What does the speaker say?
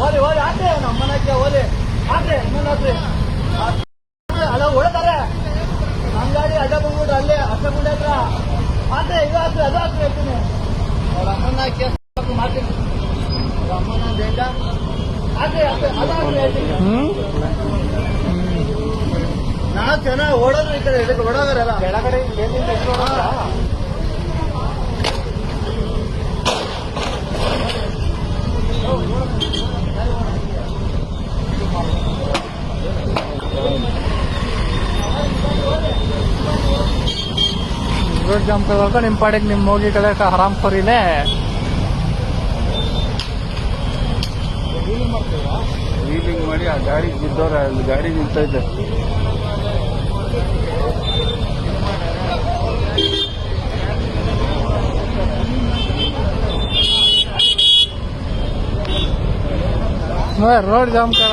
ಓದಿ ಓಲಿ ಆದ್ರೆ ನಮ್ಮನಕ್ಕೆ ಓಲಿ. ಆದ್ರೆ ಆದ್ರೆ ಅಲ್ಲ ಹೊಡ್ತಾರೆ ನಮ್ಮ ಗಾಡಿ ಅಡ್ಡ ಬಂದ್ಬಿಟ್ಟು ಅಲ್ಲೇ ಅಷ್ಟಗುಂಡೆ ಹತ್ರ. ಆದ್ರೆ ಇದು ಆದ್ರೆ ಅದು ಆದ್ರೆ ಹೇಳ್ತೀನಿ. ಅವ್ರ ಅಮ್ಮನ ಕೇಸ್ ಮಾಡ್ತೀನಿ. ಅವ್ರ ಅಮ್ಮನ ಬೇಡ ಆದ್ರೆ ಅದು ಆದ್ರೆ ಹೇಳ್ತೀನಿ. ನಾಲ್ಕು ಜನ ಓಡೋದು ಈ ಕಡೆ ಇದಕ್ಕೆ ಓಡೋದ್ರಲ್ಲ ಕೆಳಗಡೆ ರೋಡ್ ಜಾಮ್ ಕಲ್ಕ ನಿಮ್ಮ ಪಾಡಿಗೆ ನಿಮ್ಮ ಹೋಗಿ ಕಲಿಯಕ ಆರಾಮ್ ಕೊರಿನೇ ರೀಲಿಂಗ್ ಮಾಡಿ ಆ ಗಾಡಿ ಬಿದ್ದವ್ರ ಅಲ್ಲಿ ಗಾಡಿ ನಿಂತೈತೆ. ರೋಡ್ ಜಾಮ್ ಕರ